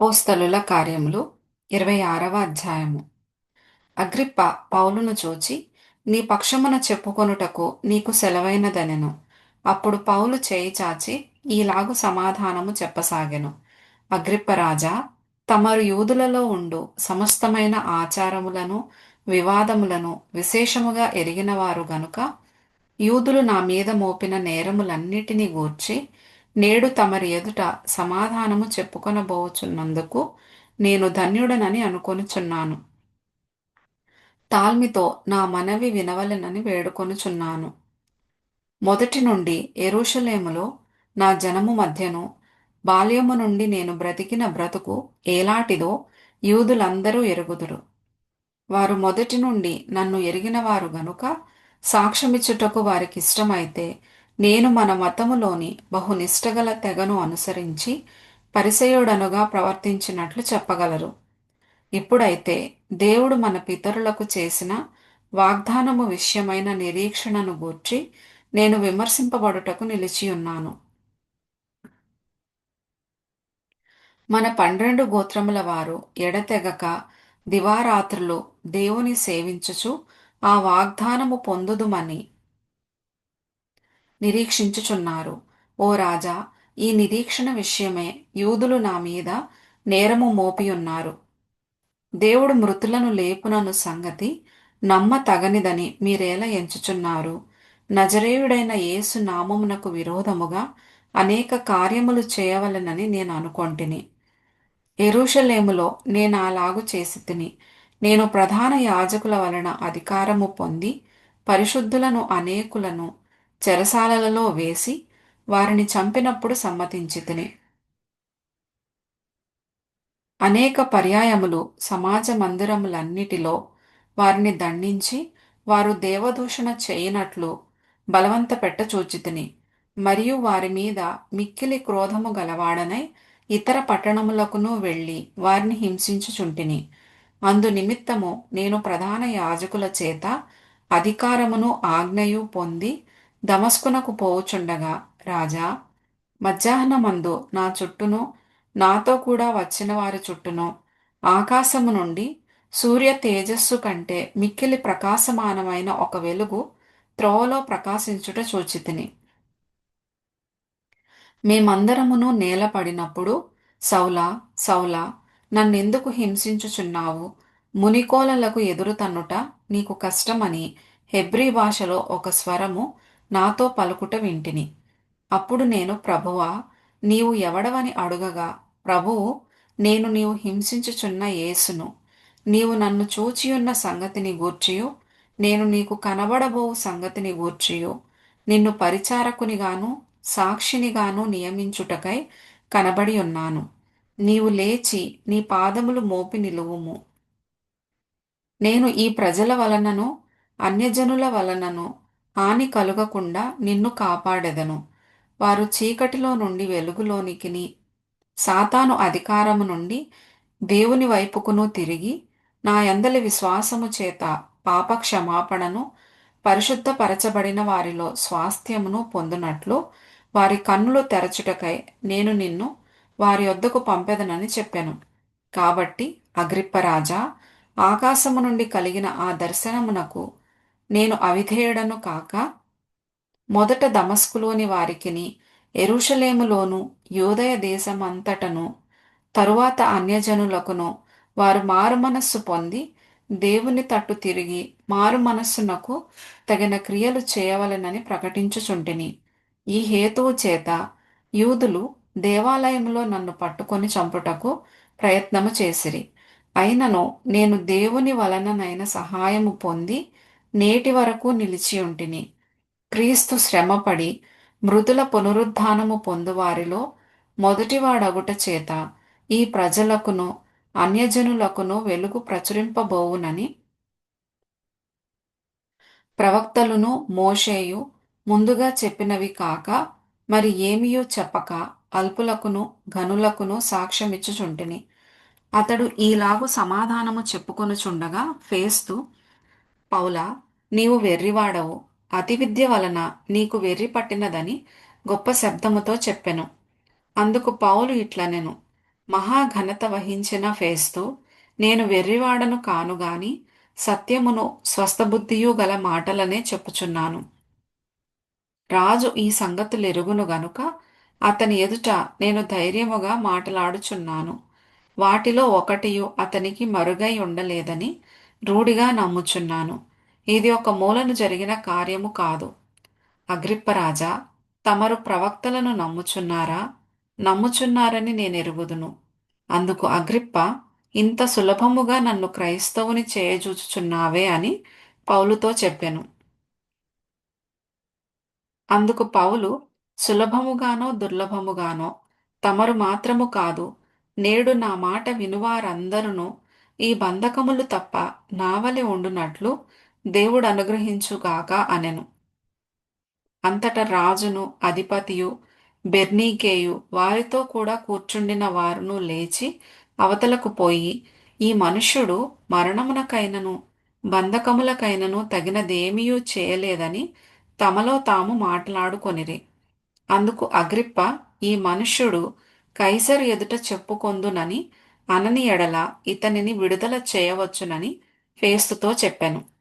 అపోస్తలుల కార్యములు ఇరవై ఆరవ అధ్యాయము. అగ్రిప్ప పౌలును చూచి నీ పక్షమున చెప్పుకొనుటకు నీకు సెలవైనదనెను. అప్పుడు పౌలు చేయి చాచి ఈలాగు సమాధానము చెప్పసాగెను. అగ్రిప్ప రాజా తమరు యూదులలో ఉండు సమస్తమైన ఆచారములను వివాదములను విశేషముగా ఎరిగినవారు గనుక యూదులు నా మీద మోపిన నేరములన్నిటినీ గూర్చి నేడు తమరి ఎదుట సమాధానము చెప్పుకొనబోచున్నందుకు నేను ధన్యుడనని అనుకొనుచున్నాను. తాల్మితో నా మనవి వినవలెనని వేడుకొనుచున్నాను. మొదటి నుండి ఎరుషలేములో నా జనము మధ్యను బాల్యము నుండి నేను బ్రతికిన బ్రతుకు ఏలాటిదో యూదులందరూ ఎరుగుదురు. వారు మొదటి నుండి నన్ను ఎరిగిన వారు గనుక సాక్ష్యమిచ్చుటకు వారికిష్టమైతే నేను మన మతములోని బహునిష్టగల తెగను అనుసరించి పరిసయుడనుగా ప్రవర్తించినట్లు చెప్పగలరు. ఇప్పుడైతే దేవుడు మన పితరులకు చేసిన వాగ్దానము విషయమైన నిరీక్షణను గూర్చి నేను విమర్శింపబడుటకు నిలిచియున్నాను. మన పన్నెండు గోత్రముల వారు ఎడతెగక దివారాత్రులు దేవుని సేవించుచు ఆ వాగ్దానము పొందుదుమని నిరీక్షించుచున్నారు. ఓ రాజా ఈ నిరీక్షణ విషయమే యూదులు నా మీద నేరము మోపియున్నారు. దేవుడు మృతులను లేపునను సంగతి నమ్మ తగనిదని మీరేలా ఎంచుచున్నారు. నజరేయుడైన యేసు నామమునకు విరోధముగా అనేక కార్యములు చేయవలెనని నేను అనుకొంటిని. ఎరుషలేములో నేను అలాగు చేసి తిని నేను ప్రధాన యాజకుల వలన అధికారము పొంది పరిశుద్ధులను అనేకులను చెరసాలలలో వేసి వారిని చంపినప్పుడు సమ్మతించితిని. అనేక పర్యాయములు సమాజ మందిరములన్నిటిలో వారిని దండించి వారు దేవదూషణ చేయనట్లు బలవంత పెట్ట చూచితిని. మరియు వారి మీద మిక్కిలి క్రోధము గలవాడనై ఇతర పట్టణములకును వెళ్ళి వారిని హింసించుచుంటిని. అందు నిమిత్తము నేను ప్రధాన యాజకుల చేత అధికారమును ఆజ్ఞయు పొంది దమస్కునకు పోవుచుండగా రాజా మధ్యాహ్నమందు నా చుట్టూను నాతో కూడా వచ్చిన వారి చుట్టూను ఆకాశము నుండి సూర్య తేజస్సు కంటే మిక్కిలి ప్రకాశమానమైన ఒక వెలుగు త్రోవలో ప్రకాశించుట చూచితిని. మేమందరమును నేలపడినప్పుడు సౌలా సౌలా నన్నెందుకు హింసించుచున్నావు? మునికోలలకు ఎదురు తన్నుట నీకు కష్టమని హెబ్రీ భాషలో ఒక స్వరము నాతో పలుకుట వింటిని. అప్పుడు నేను ప్రభువా నీవు ఎవడవని అడుగగా ప్రభువు నేను నీవు హింసించుచున్న యేసును. నీవు నన్ను చూచియున్న సంగతిని గూర్చియు. నేను నీకు కనబడబోవు సంగతిని గూర్చియు. నిన్ను పరిచారకునిగాను సాక్షినిగాను నియమించుటకై కనబడి ఉన్నాను. నీవు లేచి నీ పాదములు మోపి నిలువుము. నేను ఈ ప్రజల వలనను అన్యజనుల వలనను హాని కలుగకుండా నిన్ను కాపాడెదను. వారు చీకటిలో నుండి వెలుగులోనికిని సాతాను అధికారము నుండి దేవుని వైపుకును తిరిగి నా యందలి విశ్వాసము చేత పాప క్షమాపణను పరిశుద్ధపరచబడిన వారిలో స్వాస్థ్యమును పొందునట్లు వారి కన్నులు తెరచుటకై నేను నిన్ను వారి వద్దకు పంపెదనని చెప్పాను. కాబట్టి అగ్రిప్పరాజా ఆకాశము నుండి కలిగిన ఆ దర్శనమునకు నేను అవిధేయుడను కాక మొదట దమస్కులోని వారికిని ఎరుషలేములోను యోదయ దేశమంతటను తరువాత అన్యజనులకును వారు మారు మనస్సు పొంది దేవుని తట్టు తిరిగి మారు మనస్సునకు తగిన క్రియలు చేయవలెనని ప్రకటించుచుంటిని. ఈ హేతువు చేత యూదులు దేవాలయంలో నన్ను పట్టుకొని చంపుటకు ప్రయత్నము చేసిరి. అయినను నేను దేవుని వలననైన సహాయము పొంది నేటి వరకు నిలిచి ఉంటిని. క్రీస్తు శ్రమపడి మృదుల పునరుద్ధానము పొందువారిలో మొదటివాడగుట చేత ఈ ప్రజలకును అన్యజనులకును వెలుగు ప్రచురింపబోవునని ప్రవక్తలును మోషేయు ముందుగా చెప్పినవి కాక మరి ఏమియో చెప్పక అల్పులకును ఘనులకును సాక్ష్యమిచ్చుచుంటిని. అతడు ఈలాగు సమాధానము చెప్పుకొనుచుండగా ఫేస్తు పౌలా నీవు వెర్రివాడవు. అతి విద్య వలన నీకు వెర్రి పట్టినదని గొప్ప శబ్దముతో చెప్పెను. అందుకు పౌలు ఇట్లనెను. మహాఘనత వహించిన ఫేస్తు నేను వెర్రివాడను కానుగాని సత్యమును స్వస్థబుద్ధియు గల మాటలనే చెప్పుచున్నాను. రాజు ఈ సంగతులెరుగును గనుక అతని ఎదుట నేను ధైర్యముగా మాటలాడుచున్నాను. వాటిలో ఒకటియు అతనికి మరుగై ఉండలేదని రూఢిగా నమ్ముచున్నాను. ఇది ఒక మూలను జరిగిన కార్యము కాదు. అగ్రిప్పరాజా తమరు ప్రవక్తలను నమ్ముచున్నారా? నమ్ముచున్నారని నేనెరుగుదును. అందుకు అగ్రిప్ప ఇంత సులభముగా నన్ను క్రైస్తవుని చేయజూచుచున్నావే అని పౌలుతో చెప్పెను. అందుకు పౌలు సులభముగానో దుర్లభముగానో తమరు మాత్రము కాదు నేడు నా మాట వినువారందరును ఈ బంధకములు తప్ప నావలి ఉండునట్లు దేవుడు అనుగ్రహించుగాక అనెను. అంతట రాజును అధిపతియు బెర్నీకేయు వారితో కూడా కూర్చుండిన వారును లేచి అవతలకు పోయి ఈ మనుష్యుడు మరణమునకైనను బంధకములకైనను తగినదేమీయూ చేయలేదని తమలో తాము మాట్లాడుకొనిరి. అందుకు అగ్రిప్ప ఈ మనుష్యుడు కైసరు ఎదుట చెప్పుకొందునని అనని ఎడల ఇతనిని విడుదల చేయవచ్చునని ఫేస్తుతో చెప్పాను.